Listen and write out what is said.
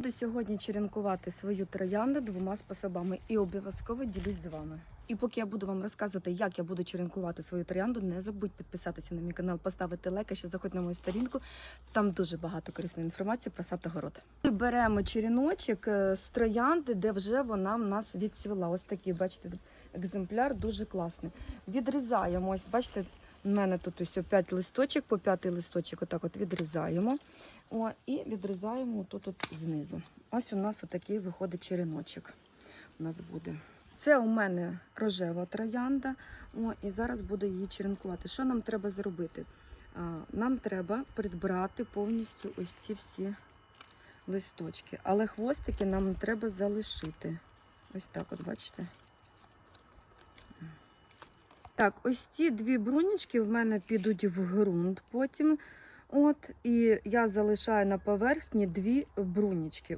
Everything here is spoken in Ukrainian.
Буду сьогодні черенкувати свою троянду двома способами і обов'язково ділюсь з вами. І поки я буду вам розказувати, як я буду черенкувати свою троянду, не забудь підписатися на мій канал, поставити лайк, а ще заходь на мою сторінку. Там дуже багато корисної інформації про сад та. Ми беремо черіночок е, з троянди, де вже вона в нас відцвіла. Ось такий, бачите, екземпляр дуже класний. Відрізаємо, ось бачите, у мене тут ось 5 листочок, по п'ятий листочок отак от відрізаємо. О, і відрізаємо тут от знизу. Ось у нас отакий виходить череночок. У нас буде. Це у мене рожева троянда. О, і зараз буду її черенкувати. Що нам треба зробити? Нам треба придбрати повністю ось ці всі листочки. Але хвостики нам треба залишити. Ось так, от бачите. Так, ось ці дві брунічки в мене підуть в ґрунт потім. От, і я залишаю на поверхні дві брунічки.